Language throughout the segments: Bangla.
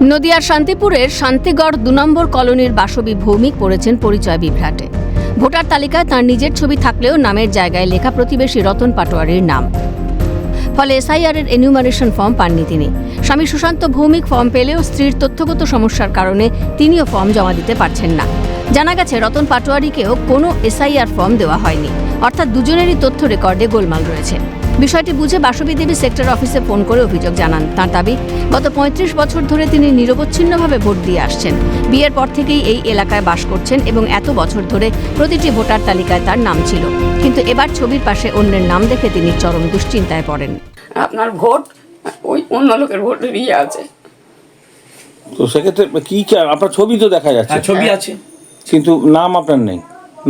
নদিয়ার শান্তিপুরের শান্তিগড় দু নম্বর কলোনির বাসবী ভৌমিক পড়েছেন পরিচয় বিভ্রাটে। ভোটার তালিকায় তার নিজের ছবি থাকলেও নামের জায়গায় লেখা প্রতিবেশী রতন পাটোয়ারির নাম। ফলে এসআইআর এর এনিউমারেশন ফর্ম পাননি তিনি। স্বামী সুশান্ত ভৌমিক ফর্ম পেলেও স্ত্রীর তথ্যগত সমস্যার কারণে তিনিও ফর্ম জমা দিতে পারছেন না। জানা গেছে, রতন পাটোয়ারিকেও কোনো এসআইআর ফর্ম দেওয়া হয়নি। অর্থাৎ দুজনেরই তথ্য রেকর্ডে গোলমাল রয়েছে। বিষয়টি বুঝে বাসবী দেবী সেক্টর অফিসে ফোন করে অভিযোগ জানান। তাঁর দাবি গত পঁয়ত্রিশ বছর ধরে তিনি নিরবচ্ছিন্নভাবে ভোট দিয়ে আসছেন। বিয়ের পর থেকেই এই এলাকায় বাস করছেন এবং এত বছর ধরে প্রতিটি ভোটার তালিকায় তার নাম ছিল। কিন্তু এবার ছবির পাশে অন্যের নাম দেখে তিনি চরম দুশ্চিন্তায় পড়েন। আপনার ভোট ওই অন্য লোকের ভোটের ইয়ে আছে। তো সেক্ষেত্রে কি আপনার ছবি তো দেখা যাচ্ছে। হ্যাঁ ছবি আছে। কিন্তু নাম আপনার নেই।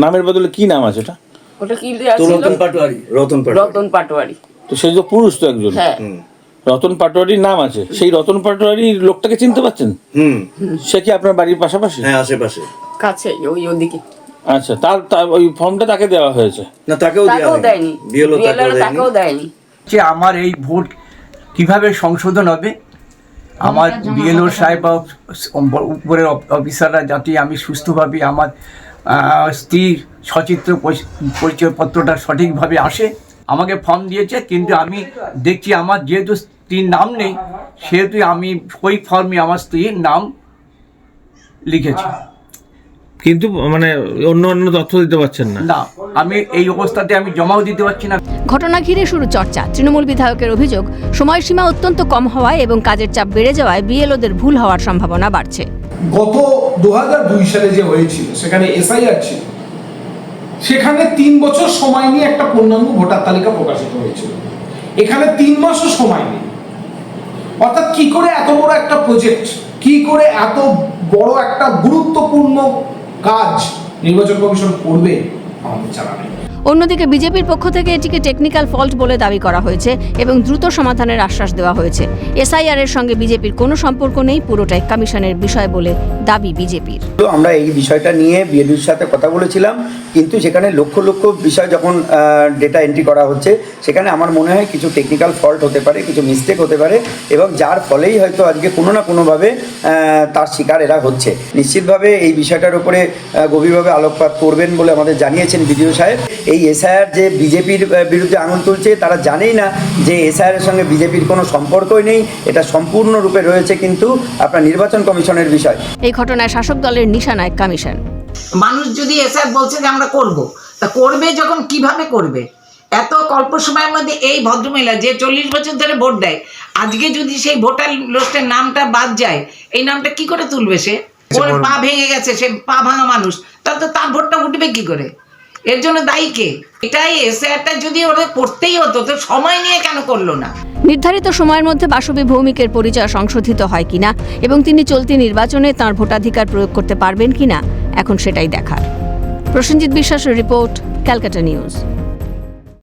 নামের বদলে কি নাম আছে এটা ওটা কি দেওয়া তো ছিল রতন পাটোয়ারি রতন পাটোয়ারি। রতন পাটোয়ারি। তো সেই তো পুরুষ তো একজন। হ্যাঁ। রতন পাটোয়ারির নাম আছে। সেই রতন পাটোয়ারির লোকটাকে চিনতে পারছেন হুম। সে কি আপনার বাড়ির পাশাপাশি? হ্যাঁ আশেপাশে। কাছে ওই ওদিকে। আচ্ছা তার তার ওই ফর্মটা তাকে দেওয়া হয়েছে? না তাকেও দেওয়া তাকেও দেয়নি। বিএলও তাকেও দেয়নি। যে আমার এই ভোট কীভাবে সংশোধন হবে? আমার বিএলও সাহেব উপরের অফিসাররা যাতে আমি সুস্থভাবে আমার স্ত্রীর সচিত্র পরি- পরিচয়পত্রটা সঠিকভাবে আসে। আমাকে ফর্ম দিয়েছে কিন্তু আমি দেখছি আমার যেহেতু স্ত্রীর নাম নেই সেহেতু আমি ওই ফর্মে আমার স্ত্রীর নাম লিখেছি। কিন্তু মানে অন্য অন্য তথ্য দিতে পারছেন না। না আমি এই অবস্থাতে আমি জমাও দিতে পারছি না। ঘটনা ঘিরে শুরু চর্চা। তৃণমূল বিধায়কের অভিযোগ সময়সীমা অত্যন্ত কম হওয়ায় এবং কাজের চাপ বেড়ে যাওয়ায় বিএলওদের ভুল হওয়ার সম্ভাবনা বাড়ছে। গত দু সালে যে হয়েছিল, সেখানে এসআইআর ছিল, সেখানে তিন বছর সময় নিয়ে একটা পূর্ণাঙ্গ ভোটার তালিকা প্রকাশিত হয়েছিল। এখানে তিন মাসও সময় নেই। অর্থাৎ কি করে এত বড় একটা প্রজেক্ট কি করে এত বড় একটা গুরুত্বপূর্ণ কাজ নির্বাচন কমিশন করবে, আমাদের জানা নেই। অন্যদিকে বিজেপির পক্ষ থেকে এটিকে টেকনিক্যাল ফল্ট বলে দাবি করা হয়েছে এবং দ্রুত সমাধানের আশ্বাস দেওয়া হয়েছে। এসআইআর এর সঙ্গে বিজেপির কোনো সম্পর্ক নেই, পুরোটাই কমিশনের বিষয় বলে দাবি বিজেপির। আমরা এই বিষয়টা নিয়ে বিএডির সাথে কথা বলেছিলাম, কিন্তু সেখানে লক্ষ লক্ষ বিষয় যখন ডেটা এন্ট্রি করা হচ্ছে, সেখানে আমার মনে হয় কিছু টেকনিক্যাল ফল্ট হতে পারে, কিছু মিস্টেক হতে পারে, এবং যার ফলেই হয়তো আজকে কোনো না কোনোভাবে তার শিকার এরা হচ্ছে। নিশ্চিতভাবে এই বিষয়টার উপরে গভীরভাবে আলোকপাত করবেন বলে আমাদের জানিয়েছেন বিডিও সাহেব। এই এসআইআর যে বিজেপির বিরুদ্ধে আঙুল তুলছে তারা জানেই না যে এসআইআর সঙ্গে বিজেপির কোনো সম্পর্কই নেই। এটা সম্পূর্ণরূপে রয়েছে কিন্তু আপনার নির্বাচন কমিশনের বিষয়। এই ঘটনায় শাসক দলের নিশানায় কমিশন। মানুষ যদি এসে বলছে যে আমরা করব তা করবে যখন কীভাবে করবে? এত অল্প সময়ের মধ্যে এই ভদ্রমহিলা যে চল্লিশ বছর ধরে ভোট দেয় আজকে যদি সেই ভোটার লিস্টের নামটা বাদ যায় এই নামটা কি করে তুলবে সে? ওর পা ভেঙে গেছে সে পা ভাঙা মানুষ তাহলে তো তার ভোটটা উঠবে কি করে? এর জন্য দায়ী কে? এটাই এসআরটা যদি ওদের পড়তেই হতো, তো সময় নিয়ে কেন করল না? নির্ধারিত সময়ের মধ্যে বাসবী ভৌমিকের পরিচয় সংশোধিত হয় কিনা এবং তিনি চলতি নির্বাচনে তার ভোটাধিকার প্রয়োগ করতে পারবেন কিনা, এখন সেটাই দেখার। প্রসেনজিৎ বিশ্বাসের রিপোর্ট ক্যালকাটা নিউজ।